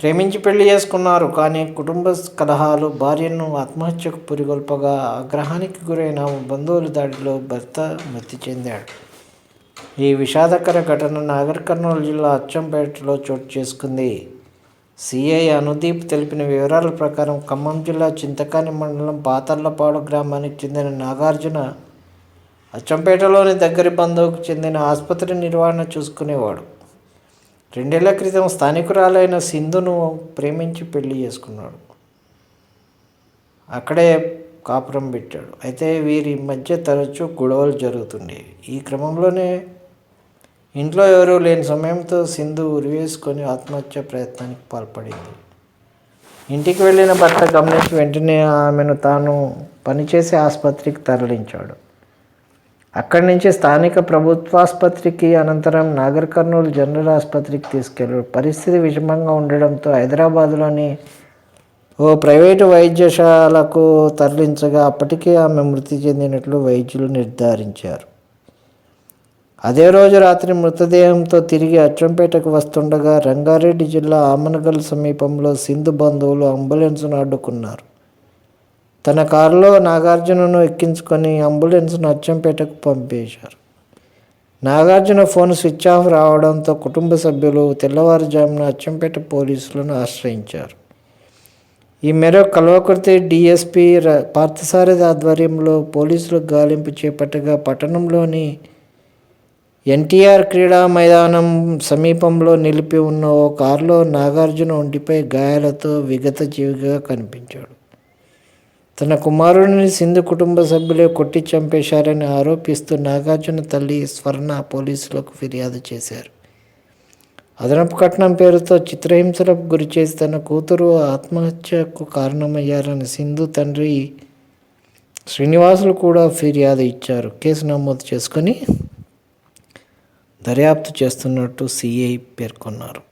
ప్రేమించి పెళ్ళి చేసుకున్నారు. కానీ కుటుంబ కలహాలు భార్యను ఆత్మహత్యకు పురిగొల్పగా ఆగ్రహానికి గురైన బంధువుల దాడిలో భర్త మృతి చెందాడు. ఈ విషాదకర ఘటన నాగర్ కర్నూలు జిల్లా అచ్చంపేటలో చోటు చేసుకుంది. సిఐ అనుదీప్ తెలిపిన వివరాల ప్రకారం ఖమ్మం జిల్లా చింతకాని మండలం పాతర్లపాడు గ్రామానికి చెందిన నాగార్జున అచ్చంపేటలోని దగ్గరి బంధువుకు చెందిన ఆసుపత్రి నిర్వహణ చూసుకునేవాడు. రెండేళ్ళ క్రితం స్థానికురాలైన సింధును ప్రేమించి పెళ్ళి చేసుకున్నాడు. అక్కడే కాపురం పెట్టాడు. అయితే వీరి మధ్య తరచూ గొడవలు జరుగుతుండేవి. ఈ క్రమంలోనే ఇంట్లో ఎవరూ లేని సమయంతో సింధు ఉరివేసుకొని ఆత్మహత్య ప్రయత్నానికి పాల్పడింది. ఇంటికి వెళ్ళిన భర్త గమనించి వెంటనే ఆమెను తాను పనిచేసే ఆసుపత్రికి తరలించాడు. అక్కడి నుంచి స్థానిక ప్రభుత్వాసుపత్రికి అనంతరం నాగర్ కర్నూలు జనరల్ ఆసుపత్రికి తీసుకెళ్ళారు పరిస్థితి విషమంగా ఉండడంతో హైదరాబాద్లోని ఓ ప్రైవేటు వైద్యశాలకు తరలించగా అప్పటికే ఆమె మృతి చెందినట్లు వైద్యులు నిర్ధారించారు. అదే రోజు రాత్రి మృతదేహంతో తిరిగి అచ్చంపేటకు వస్తుండగా రంగారెడ్డి జిల్లా ఆమనగల్ సమీపంలో సింధు బంధువులు అంబులెన్స్ను అడ్డుకున్నారు. తన కారులో నాగార్జునను ఎక్కించుకొని అంబులెన్స్ను అచ్చంపేటకు పంపేశారు. నాగార్జున ఫోన్ స్విచ్ ఆఫ్ రావడంతో కుటుంబ సభ్యులు తెల్లవారుజామున అచ్చంపేట పోలీసులను ఆశ్రయించారు. ఈ మేరకు కల్వకుర్తి డిఎస్పి ర- పార్థసారథి ఆధ్వర్యంలో పోలీసులు గాలింపు చేపట్టగా పట్టణంలోని ఎన్టీఆర్ క్రీడా మైదానం సమీపంలో నిలిపి ఉన్న ఓ కారులో నాగార్జున ఒంటిపై గాయాలతో విగత జీవిగా కనిపించాడు. తన కుమారుడిని సింధు కుటుంబ సభ్యులే కొట్టి చంపేశారని ఆరోపిస్తూ నాగార్జున తల్లి స్వర్ణ పోలీసులకు ఫిర్యాదు చేశారు. అదనపు కట్నం పేరుతో చిత్రహింసలకు గురిచేసి తన కూతురు ఆత్మహత్యకు కారణమయ్యారని సింధు తండ్రి శ్రీనివాసులు కూడా ఫిర్యాదు ఇచ్చారు. కేసు నమోదు చేసుకొని దర్యాప్తు చేస్తున్నట్టు సిఐ పేర్కొన్నారు.